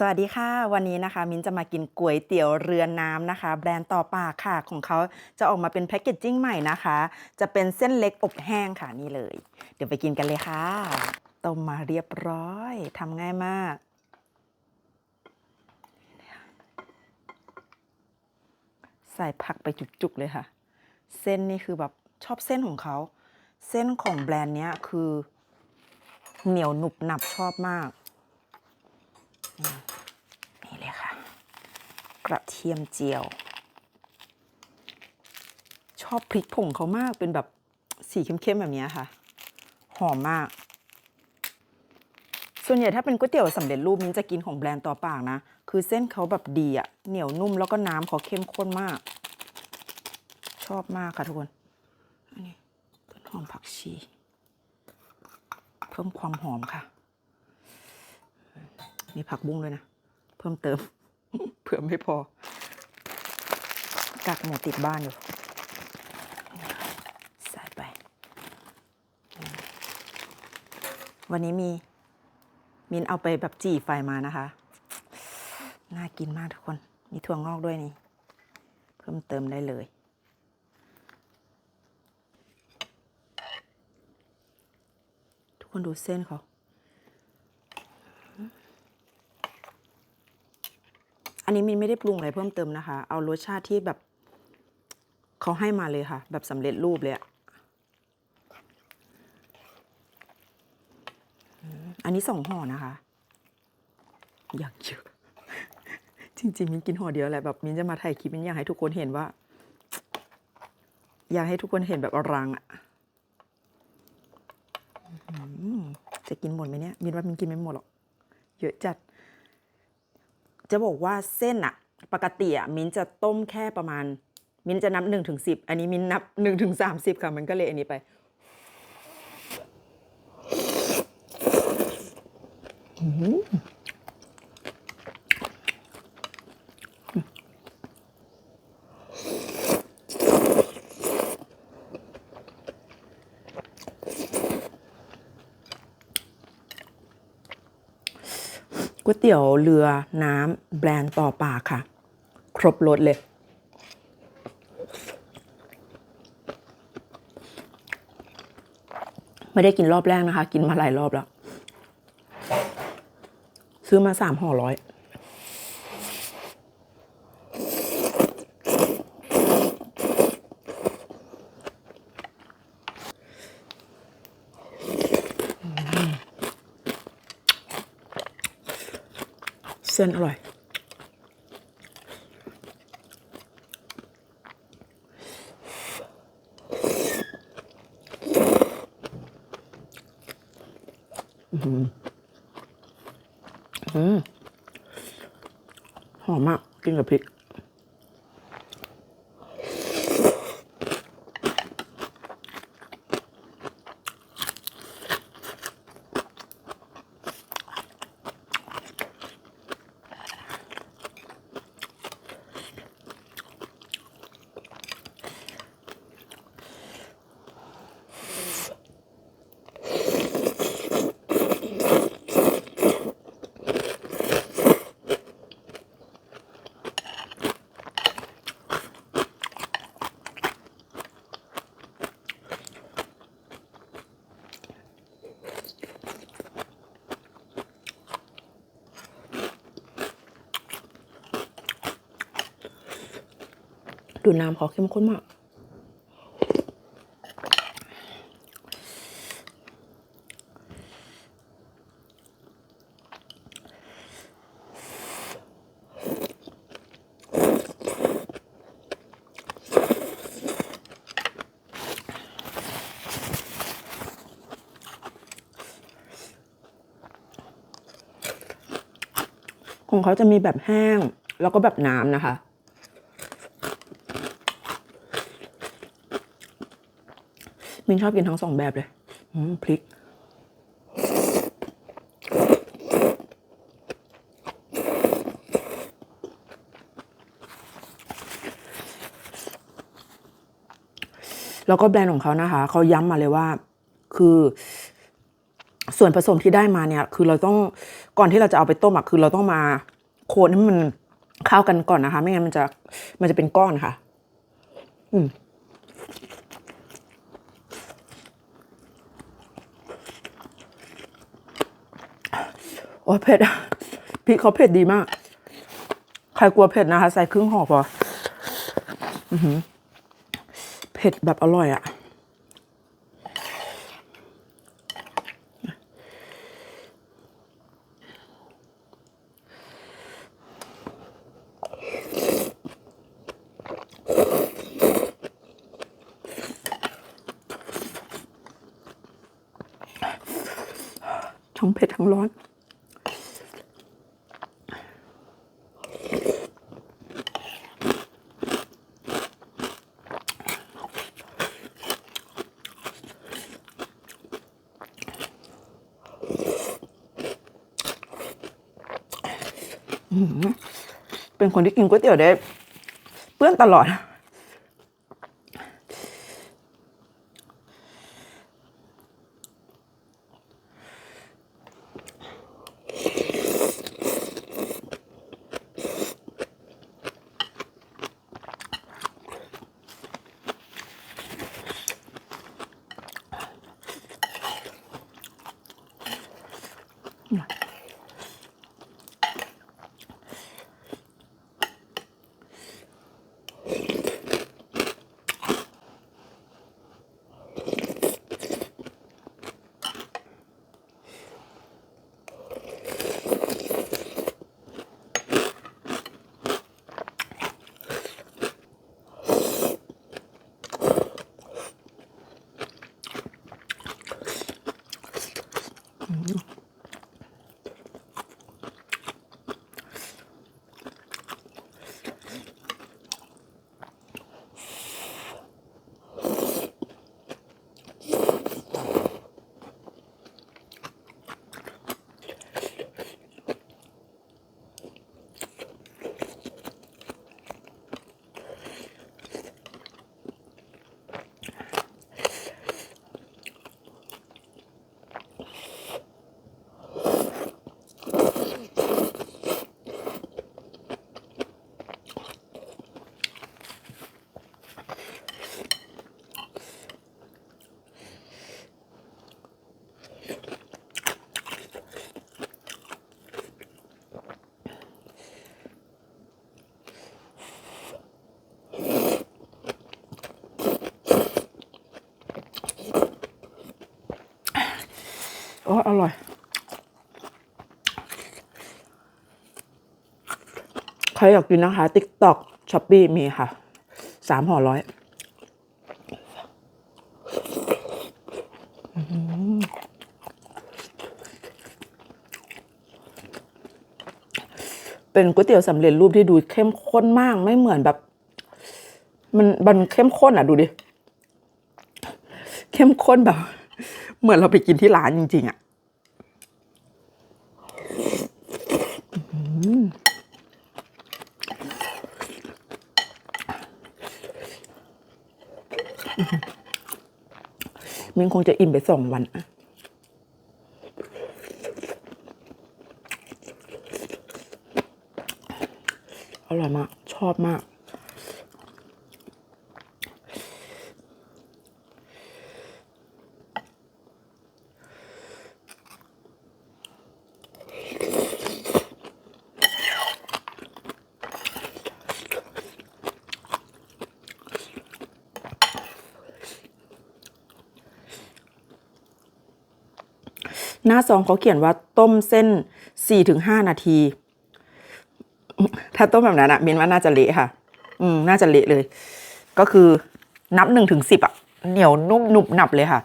สวัสดีค่ะ วันนี้นะคะ มิ้นจะมากินก๋วยเตี๋ยวเรือน้ำนะคะ แบรนด์ต่อปากค่ะของเขาจะออกมาเป็นแพคเกจจิ้งใหม่นะคะ จะเป็นเส้นเล็กอบแห้งค่ะนี่เลย เดี๋ยวไปกินกันเลยค่ะต้มมาเรียบร้อยทำง่ายมากใส่ผักไปจุกๆเลยค่ะ เส้นนี่คือแบบชอบเส้นของเขา เส้นของแบรนด์เนี้ยคือ เหนียวหนุบหนับชอบมากนี่เลยค่ะ กระเทียมเจียว ชอบพริกผงเขามากเป็นแบบสีเข้มๆแบบนี้ค่ะ หอมมาก ส่วนใหญ่ถ้าเป็นก๋วยเตี๋ยวสำเร็จรูปมิ้จะกินของแบรนด์ต่อปากนะ คือเส้นเขาแบบดีอะเหนียวนุ่มแล้วก็น้ำเขาเข้มข้นมาก ชอบมากค่ะทุกคน อันนี้ต้นหอมผักชี เพิ่มความหอมค่ะ มีผักบุ้งด้วยนะ เพิ่มเติม เผื่อไม่พอ กักหมูติดบ้านอยู่ใส่ไป วันนี้มี มินเอาไปแบบจี่ไฟมานะคะ น่ากินมากทุกคน มีถั่วงอกด้วยนี่ เพิ่มเติมได้เลยทุกคนดูเส้นเขา อันนี้มินไม่ได้ปรุงอะไรเพิ่มเติมนะคะ เอารสชาติที่แบบเขาให้มาเลยค่ะ แบบสำเร็จรูปเลยอะอันนี้สองห่อนะคะ อยากเยอะ จริง ๆ มินกินห่อเดียวแหละแบบมินจะมาถ่ายคลิปมินอยากให้ทุกคนเห็นว่า อยากให้ทุกคนเห็นแบบอรังอะจะกินหมดไหมเนี่ยมินว่ามินกินไม่หมดหรอก เยอะจัด จะบอกว่าเส้นอะปกติอะมิ้นจะต้มแค่ประมาณ มิ้นจะนับหนึ่งถึงสิบอันนี้มิ้นนับหนึ่งถึงสามสิบค่ะมันก็เลยอันนี้ไป ก๋วยเตี๋ยวเรือน้ำแบรนด์ต่อปากค่ะ ครบรสเลย ไม่ได้กินรอบแรกนะคะ กินมาหลายรอบแล้ว ซื้อมาสามห่อร้อย เส้นอร่อย หอมมาก กินกับพริก ดูน้ำเขาเข้มข้นมาก ของเขาจะมีแบบแห้ง แล้วก็แบบน้ำนะคะ มินชอบกินทั้งสองแบบเลยพริก แล้วก็แบรนด์ของเขานะคะ เขาย้ำมาเลยว่า คือ ส่วนผสมที่ได้มาเนี่ย คือเราต้องก่อนที่เราจะเอาไปต้มอะคือเราต้องมาโคนให้มันเข้ากันก่อนนะคะ ไม่งั้นมันจะมันจะเป็นก้อนค่ะ อืม โอ้เผ็ดอะพริกเขาเผ็ดดีมาก ใครกลัวเผ็ดนะคะ ใส่ครึ่งห่อพอเผ็ดแบบอร่อยอะทั้งเผ็ดทั้งร้อน เป็นคนที่กินก๋วยเตี๋ยวได้ เปื้อนตลอด อ้อร่อย ใครอยากกินนะคะ TikTok s h o p e e มีค่ะสามห่อร้อยเป็นก๋วยเตี๋ยวสำเร็จรูปที่ดูเข้มข้นมากไม่เหมือนแบบ มันมันเข้มข้นอะดูดิ เข้มข้นแบบ เหมือนเราไปกินที่ร้านจริง ๆ อะ มินคงจะอิ่มไปสองวันอะอร่อยมาก ชอบมาก หน้าซองเขาเขียนว่าต้มเส้น 4-5 นาที ถ้าต้มแบบนั้นอะมินว่าน่าจะเละค่ะ อืม น่าจะเละเลย ก็คือนับหนึ่งถึงสิบอะเหนียวนุ่มหนุบหนับเลยค่ะ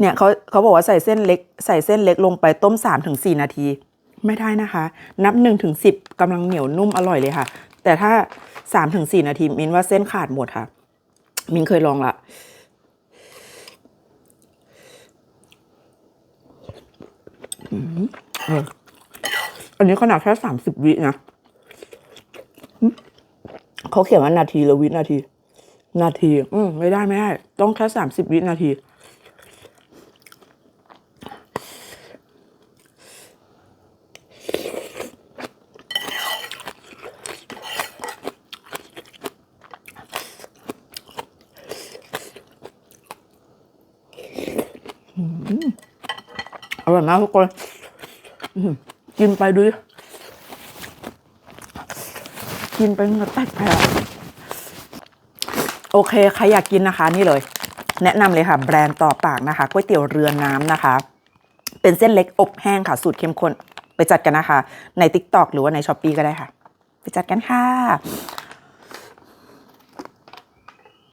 เนี่ยเขาเขาบอกว่าใส่เส้นเล็ก ใส่เส้นเล็กลงไปต้ม3ามถึงสี่นาที ไม่ได้นะคะ นับ1นถึงสิกำลังเหนียวนุ่มอร่อยเลยค่ะ แต่ถ้า3าถึงสนาทีมินว่าเส้นขาดหมดค่ะ มินเคยลองละอันนี้ขนาดแค่สามสิบวินะเขาเขียนว่านาทีหรือวินาที นาที อืมไม่ได้ไม่ได้ ต้องแค่สามสิบวินาที อร่อยมากทุกคนกินไปดูดิกินไปเงือแตกไปอ่โอเค ใครอยากกินนะคะ นี่เลย แนะนำเลยค่ะ แบรนด์ต่อปากนะคะก๋วยเตี๋ยวเรือน้ำนะคะ เป็นเส้นเล็กอบแห้งค่ะ สูตรเข้มข้นไปจัดกันนะคะ ใน t ิ k t o k หรือว่าใน s h อ p e e ก็ได้ค่ะ ไปจัดกันค่ะ